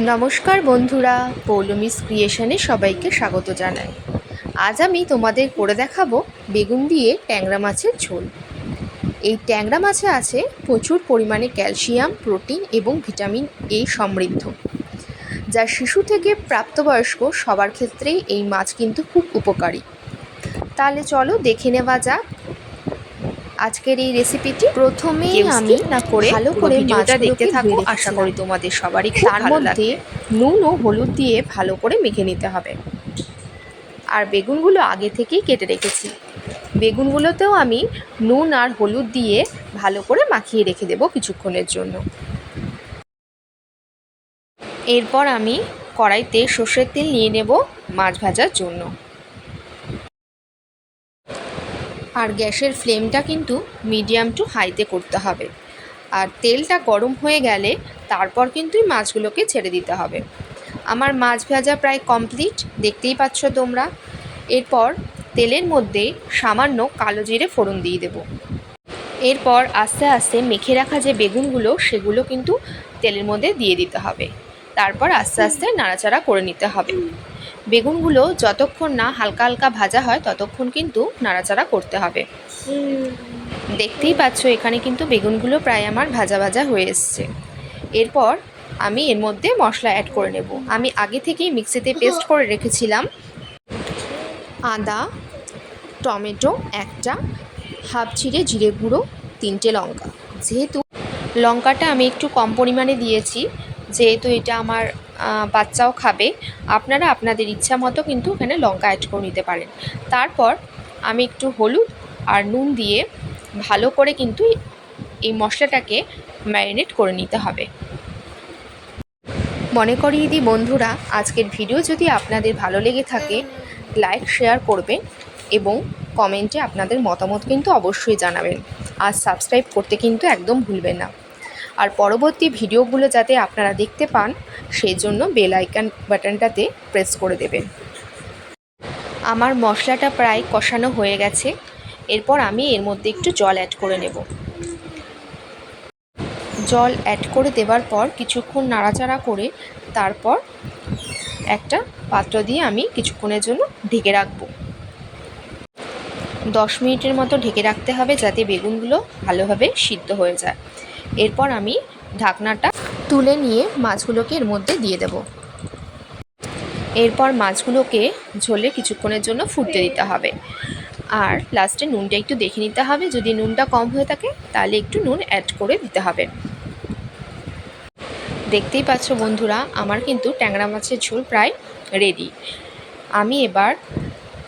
নমস্কার বন্ধুরা, পৌলমিস ক্রিয়েশনে সবাইকে স্বাগত জানাই। আজ আমি তোমাদের করে দেখাবো বেগুন দিয়ে ট্যাংরা মাছের ঝোল। এই ট্যাংরা মাছে আছে প্রচুর পরিমাণে ক্যালসিয়াম, প্রোটিন এবং ভিটামিন এ সমৃদ্ধ। যা শিশু থেকে প্রাপ্তবয়স্ক সবার ক্ষেত্রেই এই মাছ কিন্তু খুব উপকারী। তাহলে চলো দেখে নেওয়া যাক আজকের এই রেসিপিটি প্রথমেই আমি না করে ভালো করে মাছগুলোকে দেখতে থাকো। আশা করি তোমাদের সবারই তার মধ্যে নুন ও হলুদ দিয়ে ভালো করে মেখে নিতে হবে। আর বেগুনগুলো আগে থেকেই কেটে রেখেছি। বেগুনগুলোতেও আমি নুন আর হলুদ দিয়ে ভালো করে মাখিয়ে রেখে দেবো কিছুক্ষণের জন্য। এরপর আমি কড়াইতে সর্ষের তেল নিয়ে নেব মাছ ভাজার জন্য। আর গ্যাসের ফ্লেমটা কিন্তু মিডিয়াম টু হাইতে করতে হবে। আর তেলটা গরম হয়ে গেলে তারপর কিন্তু মাছগুলোকে ছেড়ে দিতে হবে। আমার মাছ ভাজা প্রায় কমপ্লিট, দেখতেই পাচ্ছ তোমরা। এরপর তেলের মধ্যে সামান্য কালো জিরে ফোড়ন দিয়ে দেব। এরপর আস্তে আস্তে মেখে রাখা যে বেগুনগুলো, সেগুলো কিন্তু তেলের মধ্যে দিয়ে দিতে হবে। তারপর আস্তে আস্তে নাড়াচাড়া করে নিতে হবে। বেগুনগুলো যতক্ষণ না হালকা হালকা ভাজা হয়, ততক্ষণ কিন্তু নাড়াচাড়া করতে হবে। দেখতেই পাচ্ছ, এখানে কিন্তু বেগুনগুলো প্রায় আমার ভাজা ভাজা হয়ে এসছে। এরপর আমি এর মধ্যে মশলা অ্যাড করে নেব। আমি আগে থেকেই মিক্সিতে পেস্ট করে রেখেছিলাম। আদা, টমেটো, একটা, হাফ ছিঁড়ে জিরে গুঁড়ো, তিনটে লঙ্কা। যেহেতু লঙ্কাটা আমি একটু কম পরিমাণে দিয়েছি যেহেতু এটা আমার বাচ্চাও খাবে, আপনারা আপনাদের ইচ্ছা মতো কিন্তু এখানে লঙ্কা অ্যাড করে নিতে পারেন। তারপর আমি একটু হলুদ আর নুন দিয়ে ভালো করে কিন্তু এই মশলাটাকে ম্যারিনেট করে নিতে হবে। মনে করিয়ে দিই বন্ধুরা, আজকের ভিডিও যদি আপনাদের ভালো লেগে থাকে লাইক শেয়ার করবেন এবং কমেন্টে আপনাদের মতামত কিন্তু অবশ্যই জানাবেন। আর সাবস্ক্রাইব করতে কিন্তু একদম ভুলবেন না। আর পরবর্তী ভিডিওগুলো যাতে আপনারা দেখতে পান সেই জন্য বেল আইকন বাটনটাতে প্রেস করে দেবেন। আমার মশলাটা প্রায় কষানো হয়ে গেছে। এরপর আমি এর মধ্যে একটু জল অ্যাড করে নেব। জল অ্যাড করে দেওয়ার পর কিছুক্ষণ নাড়াচাড়া করে তারপর একটা পাত্র দিয়ে আমি কিছুক্ষণের জন্য ঢেকে রাখব। দশ মিনিটের মতো ঢেকে রাখতে হবে যাতে বেগুনগুলো ভালোভাবে সিদ্ধ হয়ে যায়। এরপর আমি ঢাকনাটা তুলে নিয়ে মাছগুলোকে এর মধ্যে দিয়ে দেব। এরপর মাছগুলোকে ঝোলে কিছুক্ষণের জন্য ফুটতে দিতে হবে। আর লাস্টে নুনটা একটু দেখে নিতে হবে। যদি নুনটা কম হয়ে থাকে তাহলে একটু নুন অ্যাড করে দিতে হবে। দেখতেই পাচ্ছ বন্ধুরা আমার কিন্তু ট্যাংরা মাছের ঝোল প্রায় রেডি আমি এবার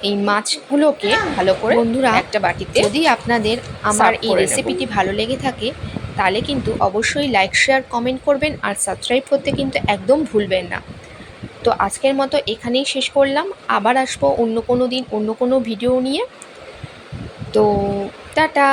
এই মাছগুলোকে ভালো করে বন্ধুরা একটা বাটিতে যদি আপনাদের আমার এই রেসিপিটি ভালো লেগে থাকে তাহলে কিন্তু অবশ্যই লাইক শেয়ার কমেন্ট করবেন আর সাবস্ক্রাইব করতে কিন্তু একদম ভুলবেন না। তো আজকের মতো এখানেই শেষ করলাম। আবার আসব অন্য কোনো দিন অন্য কোনো ভিডিও নিয়ে। তো টাটা!